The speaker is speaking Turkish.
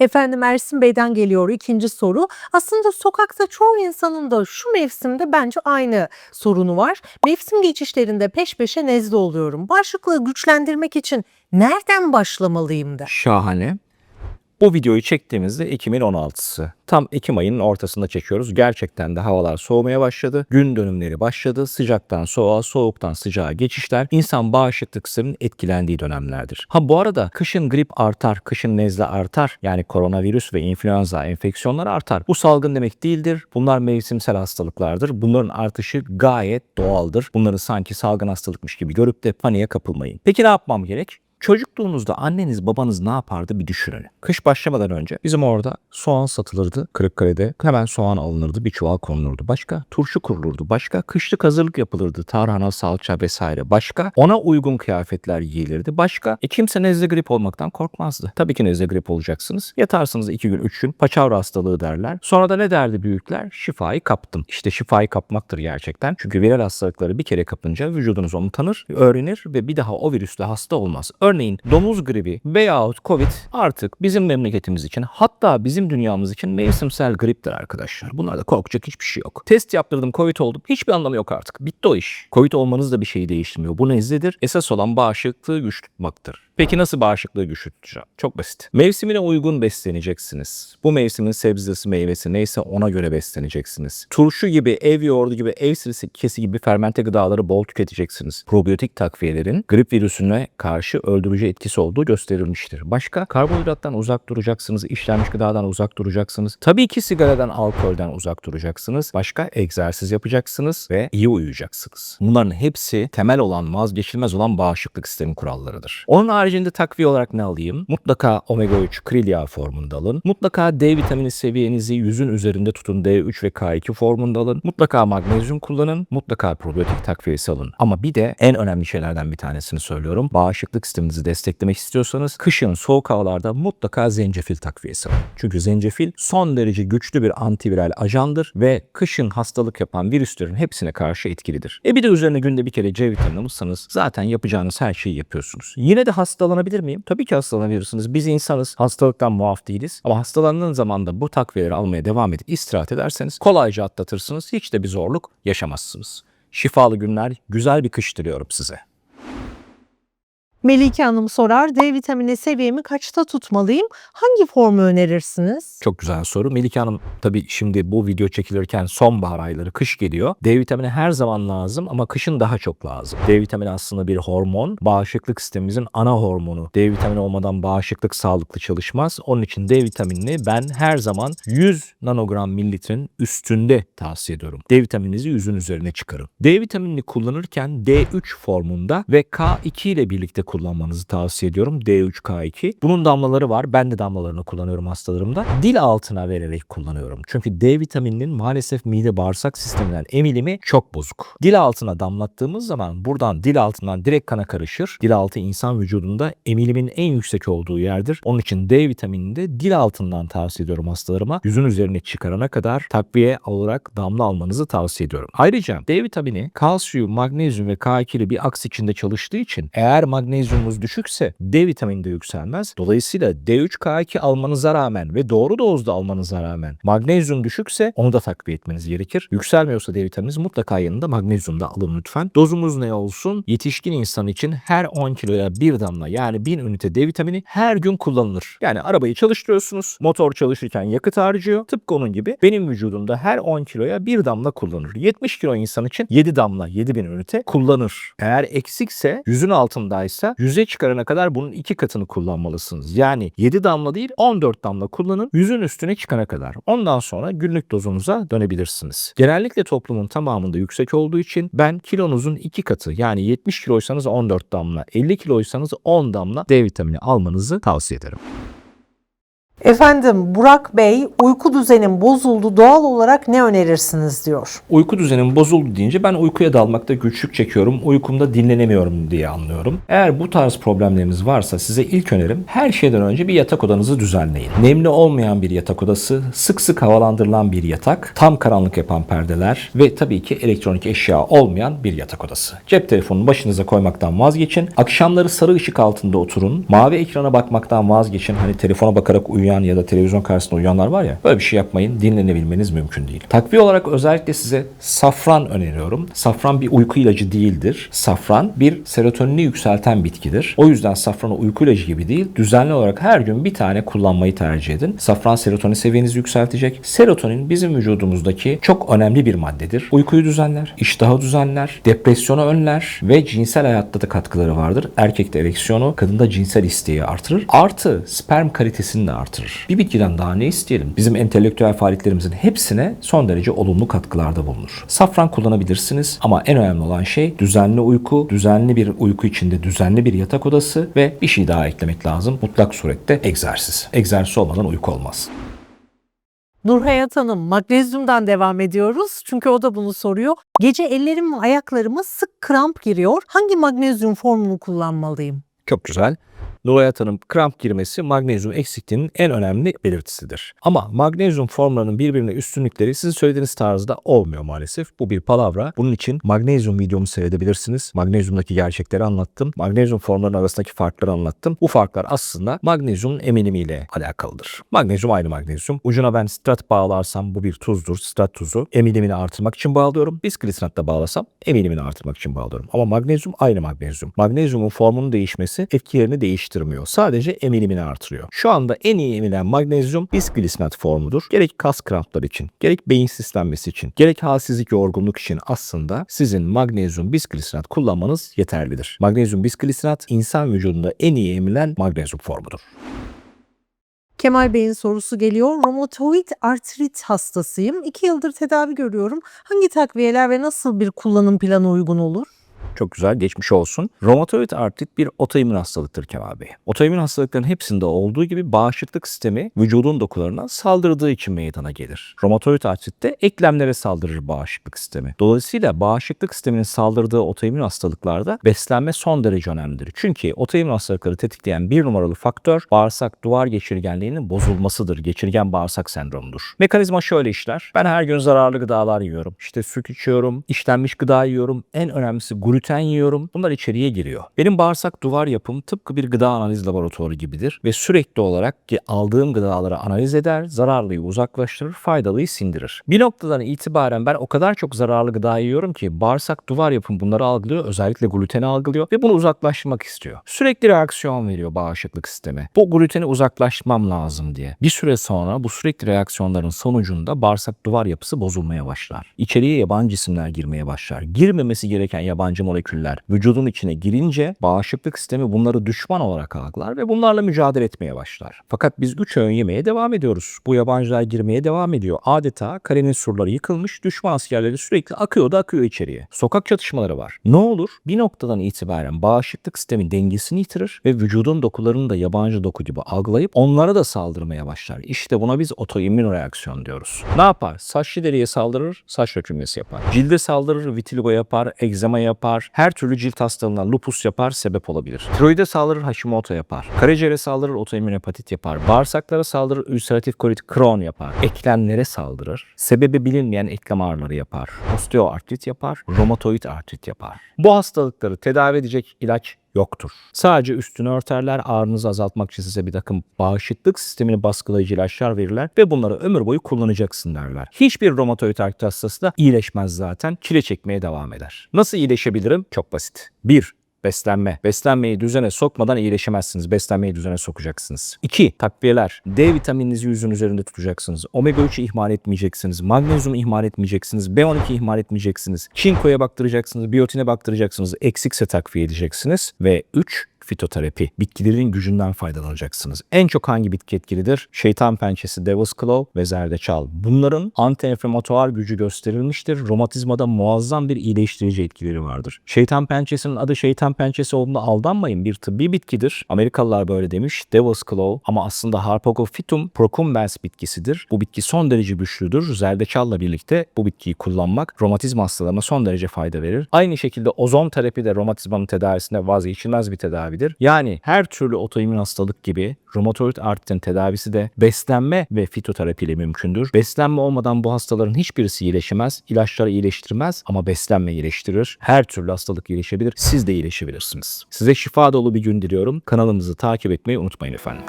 Efendim Ersin Bey'den geliyor ikinci soru. Aslında sokakta çoğu insanın da şu mevsimde bence aynı sorunu var. Mevsim geçişlerinde peş peşe nezle oluyorum. Bağışıklığı güçlendirmek için nereden başlamalıyım da? Şahane. Bu videoyu çektiğimizde Ekim'in 16'sı. Tam Ekim ayının ortasında çekiyoruz. Gerçekten de havalar soğumaya başladı. Gün dönümleri başladı. Sıcaktan soğuğa, soğuktan sıcağa geçişler insan bağışıklık sisteminin etkilendiği dönemlerdir. Ha bu arada kışın grip artar, kışın nezle artar. Yani koronavirüs ve influenza enfeksiyonları artar. Bu salgın demek değildir. Bunlar mevsimsel hastalıklardır. Bunların artışı gayet doğaldır. Bunları sanki salgın hastalıkmış gibi görüp de paniğe kapılmayın. Peki ne yapmam gerek? Çocukluğunuzda anneniz babanız ne yapardı bir düşünün. Kış başlamadan önce bizim orada soğan satılırdı Kırıkkale'de. Hemen soğan alınırdı bir çuval konulurdu. Başka turşu kurulurdu. Başka kışlık hazırlık yapılırdı. Tarhana, salça vesaire. Başka ona uygun kıyafetler giyilirdi. Başka e, kimse nezle grip olmaktan korkmazdı. Tabii ki nezle grip olacaksınız. Yatarsınız iki gün üç gün paçavra hastalığı derler. Sonra da ne derdi büyükler? Şifayı kaptım. İşte şifayı kapmaktır gerçekten. Çünkü viral hastalıkları bir kere kapınca vücudunuz onu tanır, öğrenir ve bir daha o virüsle hasta olmaz. Örneğin domuz gribi veyahut covid artık bizim memleketimiz için hatta bizim dünyamız için mevsimsel griptir arkadaşlar. Bunlarda korkacak hiçbir şey yok. Test yaptırdım covid oldum. Hiçbir anlamı yok artık. Bitti o iş. Covid olmanız da bir şeyi değiştirmiyor. Bu nezledir. Esas olan bağışıklığı güç tutmaktır. Peki nasıl bağışıklığı güçlü tutacağım? Çok basit. Mevsimine uygun besleneceksiniz. Bu mevsimin sebzesi, meyvesi neyse ona göre besleneceksiniz. Turşu gibi, ev yoğurdu gibi, ev sirkesi gibi fermente gıdaları bol tüketeceksiniz. Probiyotik takviyelerin grip virüsüne karşı öldürücü etkisi olduğu gösterilmiştir. Başka karbonhidrattan uzak duracaksınız, işlenmiş gıdadan uzak duracaksınız. Tabii ki sigaradan, alkolden uzak duracaksınız. Başka egzersiz yapacaksınız ve iyi uyuyacaksınız. Bunların hepsi temel olan, vazgeçilmez olan bağışıklık sistemi kurallarıdır. Onun haricinde takviye olarak ne alayım? Mutlaka omega 3 kril yağı formunda alın. Mutlaka D vitamini seviyenizi yüzün üzerinde tutun. D3 ve K2 formunda alın. Mutlaka magnezyum kullanın. Mutlaka probiyotik takviyesi alın. Ama bir de en önemli şeylerden bir tanesini söylüyorum. Bağışıklık sisteminizi desteklemek istiyorsanız kışın soğuk havalarda mutlaka zencefil takviyesi alın. Çünkü zencefil son derece güçlü bir antiviral ajandır ve kışın hastalık yapan virüslerin hepsine karşı etkilidir. E bir de üzerine günde bir kere C vitamini alırsanız zaten yapacağınız her şeyi yapıyorsunuz. Yine de hastalanabilir miyim? Tabii ki hastalanabilirsiniz. Biz insanız. Hastalıktan muaf değiliz. Ama hastalandığın zaman da bu takviyeleri almaya devam edip istirahat ederseniz kolayca atlatırsınız. Hiç de bir zorluk yaşamazsınız. Şifalı günler, güzel bir kış diliyorum size. Melike Hanım sorar D vitamini seviyemi kaçta tutmalıyım? Hangi formu önerirsiniz? Çok güzel soru. Melike Hanım tabii şimdi bu video çekilirken sonbahar ayları kış geliyor. D vitamini her zaman lazım ama kışın daha çok lazım. D vitamini aslında bir hormon. Bağışıklık sistemimizin ana hormonu. D vitamini olmadan bağışıklık sağlıklı çalışmaz. Onun için D vitaminini ben her zaman 100 nanogram mililitrenin üstünde tavsiye ediyorum. D vitamininizi yüzün üzerine çıkarın. D vitaminini kullanırken D3 formunda ve K2 ile birlikte kullanmanızı tavsiye ediyorum. D3, K2. Bunun damlaları var. Ben de damlalarını kullanıyorum hastalarımda. Dil altına vererek kullanıyorum. Çünkü D vitamininin maalesef mide bağırsak sisteminden emilimi çok bozuk. Dil altına damlattığımız zaman buradan dil altından direkt kana karışır. Dil altı insan vücudunda emilimin en yüksek olduğu yerdir. Onun için D vitaminini de dil altından tavsiye ediyorum hastalarıma. Yüzün üzerine çıkarana kadar takviye olarak damla almanızı tavsiye ediyorum. Ayrıca D vitamini kalsiyum, magnezyum ve K2 ile bir aks içinde çalıştığı için eğer magnezyumunuz düşükse D vitamini de yükselmez. Dolayısıyla D3, K2 almanıza rağmen ve doğru dozda almanıza rağmen magnezyum düşükse onu da takviye etmeniz gerekir. Yükselmiyorsa D vitamininiz mutlaka yanında magnezyum da alın lütfen. Dozumuz ne olsun? Yetişkin insan için her 10 kiloya bir damla yani 1000 ünite D vitamini her gün kullanılır. Yani arabayı çalıştırıyorsunuz. Motor çalışırken yakıt harcıyor. Tıpkı onun gibi benim vücudumda her 10 kiloya bir damla kullanır. 70 kilo insan için 7 damla 7000 ünite kullanır. Eğer eksikse yüzün altındaysa yüze çıkarana kadar bunun iki katını kullanmalısınız. Yani 7 damla değil 14 damla kullanın yüzün üstüne çıkana kadar. Ondan sonra günlük dozunuza dönebilirsiniz. Genellikle toplumun tamamında yüksek olduğu için ben kilonuzun iki katı yani 70 kiloysanız 14 damla 50 kiloysanız 10 damla D vitamini almanızı tavsiye ederim. Efendim Burak Bey uyku düzenim bozuldu doğal olarak ne önerirsiniz diyor. Uyku düzenim bozuldu deyince ben uykuya dalmakta güçlük çekiyorum, uykumda dinlenemiyorum diye anlıyorum. Eğer bu tarz problemleriniz varsa size ilk önerim her şeyden önce bir yatak odanızı düzenleyin. Nemli olmayan bir yatak odası, sık sık havalandırılan bir yatak, tam karanlık yapan perdeler ve tabii ki elektronik eşya olmayan bir yatak odası. Cep telefonunu başınıza koymaktan vazgeçin. Akşamları sarı ışık altında oturun. Mavi ekrana bakmaktan vazgeçin. Hani telefona bakarak uyuyan uyuyan ya da televizyon karşısında uyuyanlar var ya böyle bir şey yapmayın dinlenebilmeniz mümkün değil. Takviye olarak özellikle size safran öneriyorum. Safran bir uyku ilacı değildir. Safran bir serotonini yükselten bitkidir. O yüzden safranı uyku ilacı gibi değil düzenli olarak her gün bir tane kullanmayı tercih edin. Safran serotonin seviyenizi yükseltecek. Serotonin bizim vücudumuzdaki çok önemli bir maddedir. Uykuyu düzenler, iştahı düzenler, depresyonu önler ve cinsel hayatta da katkıları vardır. Erkekte ereksiyonu, kadında cinsel isteği artırır. Artı sperm kalitesini de artırır. Bir bitkiden daha ne isteyelim? Bizim entelektüel faaliyetlerimizin hepsine son derece olumlu katkılarda bulunur. Safran kullanabilirsiniz ama en önemli olan şey düzenli uyku, düzenli bir uyku içinde düzenli bir yatak odası ve bir şey daha eklemek lazım. Mutlak surette egzersiz. Egzersiz olmadan uyku olmaz. Nurhayat Hanım magnezyumdan devam ediyoruz. Çünkü o da bunu soruyor. Gece ellerim ve ayaklarıma sık kramp giriyor. Hangi magnezyum formunu kullanmalıyım? Çok güzel. Hanım kramp girmesi magnezyum eksikliğinin en önemli belirtisidir. Ama magnezyum formlarının birbirine üstünlükleri sizin söylediğiniz tarzda olmuyor maalesef. Bu bir palavra. Bunun için magnezyum videomu seyredebilirsiniz. Magnezyumdaki gerçekleri anlattım. Magnezyum formlarının arasındaki farkları anlattım. Bu farklar aslında magnezyumun eminimiyle alakalıdır. Magnezyum aynı magnezyum. Ucuna ben strat bağlarsam bu bir tuzdur. Strat tuzu. Eminimini artırmak için bağlıyorum. Bisklisnat da bağlasam eminimini artırmak için bağlıyorum. Ama magnezyum aynı magnezyum. Magnezyumun formunun değişmesi etkilerini değiştirmiyor. Sadece eminimini artırıyor. Şu anda en iyi emilen magnezyum bisklisnat formudur. Gerek kas krampları için, gerek beyin sistemlesi için, gerek halsizlik yorgunluk için aslında sizin magnezyum bisklisnat kullanmanız yeterlidir. Magnezyum bisklisnat insan vücudunda en iyi emilen magnezyum formudur. Kemal Bey'in sorusu geliyor. Romatoid artrit hastasıyım. İki yıldır tedavi görüyorum. Hangi takviyeler ve nasıl bir kullanım planı uygun olur? Çok güzel geçmiş olsun. Romatoid artrit bir otoimmün hastalıktır Kemal Bey. Otoimmün hastalıkların hepsinde olduğu gibi bağışıklık sistemi vücudun dokularına saldırdığı için meydana gelir. Romatoid artritte eklemlere saldırır bağışıklık sistemi. Dolayısıyla bağışıklık sisteminin saldırdığı otoimmün hastalıklarda beslenme son derece önemlidir. Çünkü otoimmün hastalıkları tetikleyen bir numaralı faktör bağırsak duvar geçirgenliğinin bozulmasıdır. Geçirgen bağırsak sendromudur. Mekanizma şöyle işler. Ben her gün zararlı gıdalar yiyorum. İşte süt içiyorum, işlenmiş gıda yiyorum. En önemlisi gluten yiyorum. Bunlar içeriye giriyor. Benim bağırsak duvar yapım tıpkı bir gıda analiz laboratuvarı gibidir ve sürekli olarak ki aldığım gıdaları analiz eder, zararlıyı uzaklaştırır, faydalıyı sindirir. Bir noktadan itibaren ben o kadar çok zararlı gıda yiyorum ki bağırsak duvar yapım bunları algılıyor, özellikle gluteni algılıyor ve bunu uzaklaştırmak istiyor. Sürekli reaksiyon veriyor bağışıklık sistemi. Bu gluteni uzaklaştırmam lazım diye. Bir süre sonra bu sürekli reaksiyonların sonucunda bağırsak duvar yapısı bozulmaya başlar. İçeriye yabancı cisimler girmeye başlar. Girmemesi gereken yabancı moleküller vücudun içine girince bağışıklık sistemi bunları düşman olarak algılar ve bunlarla mücadele etmeye başlar. Fakat biz 3 öğün yemeye devam ediyoruz. Bu yabancılar girmeye devam ediyor. Adeta kalenin surları yıkılmış, düşman askerleri sürekli akıyor da akıyor içeriye. Sokak çatışmaları var. Ne olur? Bir noktadan itibaren bağışıklık sistemi dengesini yitirir ve vücudun dokularını da yabancı doku gibi algılayıp onlara da saldırmaya başlar. İşte buna biz otoimmün reaksiyon diyoruz. Ne yapar? Saçlı deriye saldırır, saç dökülmesi yapar. Cilde saldırır, vitiligo yapar, egzama yapar, her türlü cilt hastalığına lupus yapar, sebep olabilir. Tiroide saldırır, Hashimoto yapar. Karaciğere saldırır, otoimmün hepatit yapar. Bağırsaklara saldırır, ülseratif kolit, Crohn yapar. Eklemlere saldırır. Sebebi bilinmeyen eklem ağrıları yapar. Osteoartrit yapar, romatoid artrit yapar. Bu hastalıkları tedavi edecek ilaç yoktur. Sadece üstünü örterler, ağrınızı azaltmak için size bir takım bağışıklık sistemini baskılayıcı ilaçlar verirler ve bunları ömür boyu kullanacaksın derler. Hiçbir romatoid artrit hastası da iyileşmez zaten, çile çekmeye devam eder. Nasıl iyileşebilirim? Çok basit. 1. Beslenme. Beslenmeyi düzene sokmadan iyileşemezsiniz. Beslenmeyi düzene sokacaksınız. 2. Takviyeler. D vitamininizi yüzün üzerinde tutacaksınız. Omega 3'ü ihmal etmeyeceksiniz. Magnezyumu ihmal etmeyeceksiniz. B12 ihmal etmeyeceksiniz. Çinkoya baktıracaksınız. Biyotine baktıracaksınız. Eksikse takviye edeceksiniz. Ve 3 fitoterapi. Bitkilerin gücünden faydalanacaksınız. En çok hangi bitki etkilidir? Şeytan pençesi, Devil's Claw ve zerdeçal. Bunların anti-enflamatuar gücü gösterilmiştir. Romatizmada muazzam bir iyileştirici etkileri vardır. Şeytan pençesinin adı şeytan pençesi olduğunda aldanmayın. Bir tıbbi bitkidir. Amerikalılar böyle demiş. Devil's Claw ama aslında Harpagophytum procumbens bitkisidir. Bu bitki son derece güçlüdür. Zerdeçalla birlikte bu bitkiyi kullanmak romatizma hastalarına son derece fayda verir. Aynı şekilde ozon terapi de romatizmanın tedavisinde vazgeçilmez bir tedavidir. Yani her türlü otoimmün hastalık gibi romatoid artritin tedavisi de beslenme ve fitoterapi ile mümkündür. Beslenme olmadan bu hastaların hiçbirisi iyileşemez. İlaçlar iyileştirmez ama beslenme iyileştirir. Her türlü hastalık iyileşebilir. Siz de iyileşebilirsiniz. Size şifa dolu bir gün diliyorum. Kanalımızı takip etmeyi unutmayın efendim.